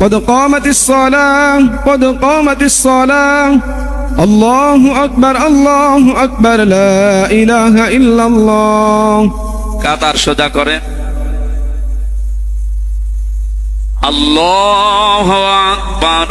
قد قامت الصلاة قد قامت الصلاة الله أكبر الله أكبر لا إله إلا الله কাতার সোজা করে আল্লাহ আকবার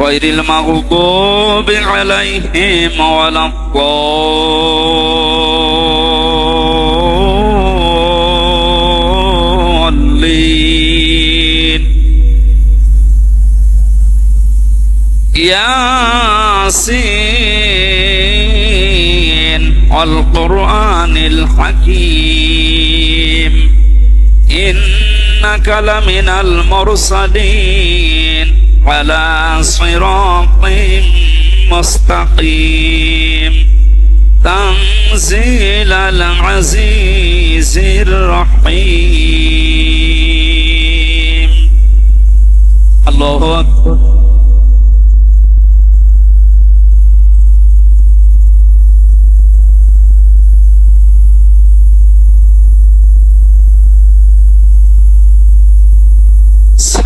غير المغضوب عليهم ولا الضالين. ياسين والقرآن الحكيم. إنك لمن المرسلين. على صراط مستقيم. تنزيل العزيز الرحيم. الله أكبر.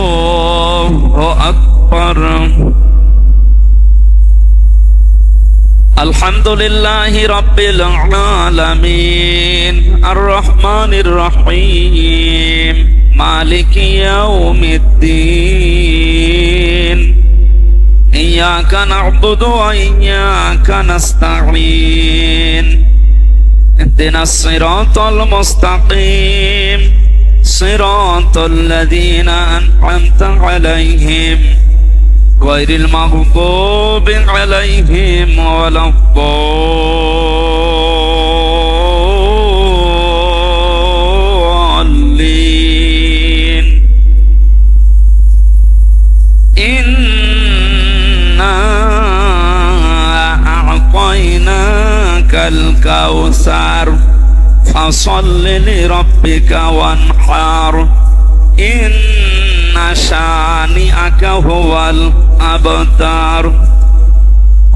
الله أكبر الحمد لله رب العالمين الرحمن الرحيم مالك يوم الدين إياك نعبد وإياك نستعين اهدنا الصراط المستقيم صراط الذين أنعمت عليهم غير المغضوب عليهم ولا الضالين. إنا أعطيناك الكوثر فصل لربك وانحر. إن شانئك هو الأبتر.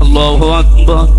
الله أكبر.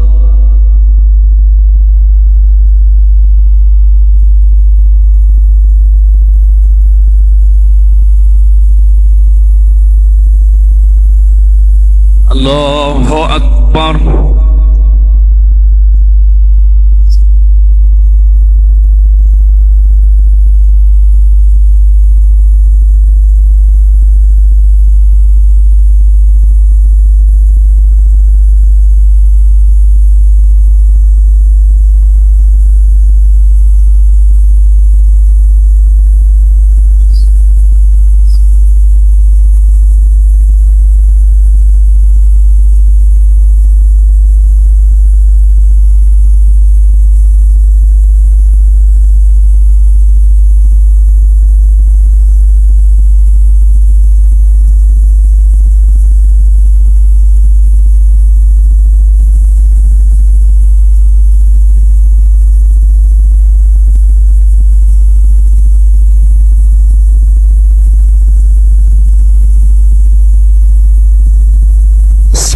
আল্লাহ আকবর।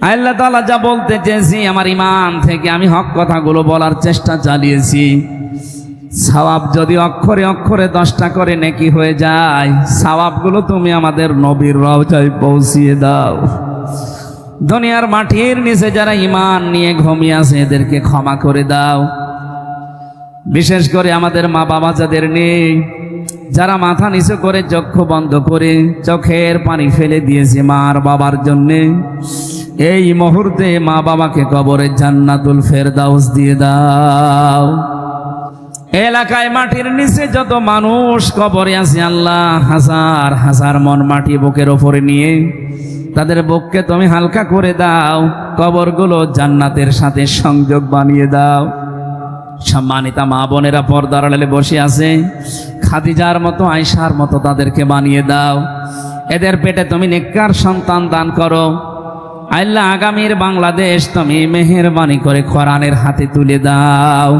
আল্লাহ তালা যা বলতে চেয়েছি আমার ইমান থেকে আমি হক কথাগুলো বলার চেষ্টা চালিয়েছি। সওয়াব যদি অক্ষরে অক্ষরে দশটা করে নেকি হয়ে যায়, সওয়াবগুলো তুমি আমাদের নবীর রওজায় পৌঁছিয়ে দাও। দুনিয়ার মাটির নিচে যারা ইমান নিয়ে ঘুমিয়ে আছে, এদেরকে ক্ষমা করে দাও। বিশেষ করে আমাদের মা বাবা যাদের নেই, যারা মাথা নিচু করে চক্ষু বন্ধ করে চোখের পানি ফেলে দিয়েছে মার বাবার জন্যে। এই মুহূর্তে মা বাবাকে কবরে জান্নাতুল ফেরদাউস দিয়ে দাও। এলাকায় মাটির নিচে যত মানুষ কবরে আছে, আল্লাহ হাজার হাজার মন মাটি বুকের ওপরে নিয়ে তাদের বুককে তুমি হালকা করে দাও, কবরগুলো জান্নাতের সাথে সংযোগ বানিয়ে দাও। সম্মানিতা মা বোনেরা পর্দার আড়ালে বসে আছে, খাদিজার মতো আয়সার মতো তাদেরকে বানিয়ে দাও। এদের পেটে তুমি নেককার সন্তান দান করো। আল্লাহ আগামীর বাংলাদেশ তুমি মেহেরবানি করে কোরআনের হাতে তুলে দাও।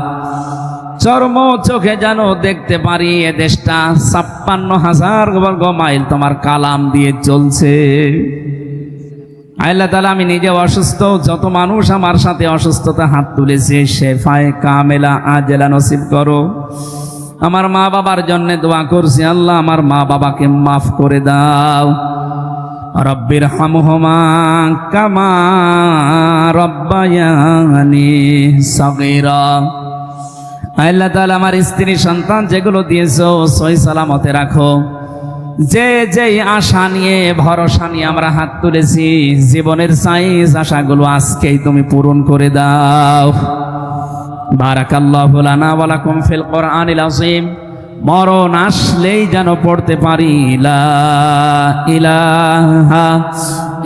চর্ম চোখে যেন দেখতে পারি এ দেশটা, ছাপ্পান্ন হাজার বর্গ মাইল তোমার কালাম দিয়ে চলছে। আল্লাহ তালা আমি নিজে অসুস্থ, যত মানুষ আমার সাথে অসুস্থতা হাত তুলেছে, শেফায় কামেলা আজেলা নসিব করো। আমার মা বাবার জন্য দোয়া করছি, আল্লাহ আমার মা বাবাকে মাফ করে দাও। রব্বির হামহমা কামা রব্বায়ানি সগীরা। আল্লাহ তাআলা, আমার স্ত্রী, সন্তান, যেগুলো দিয়েছ সই সালামতে রাখো। যে যেই আশা নিয়ে, ভরসা নিয়ে আমরা হাত তুলেছি, জীবনের সাইজ আশাগুলো আজকেই তুমি পূরণ করে দাও। বারাকাল্লাহু লানা ওয়া লাকুম ফিল কোরআনিল আযীম। মরণ আসলেই যেন পড়তে পারি। ইলাহা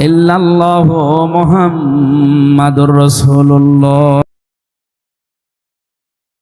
ইল্লাল্লাহু মুহাম্মাদুর রাসূলুল্লাহ।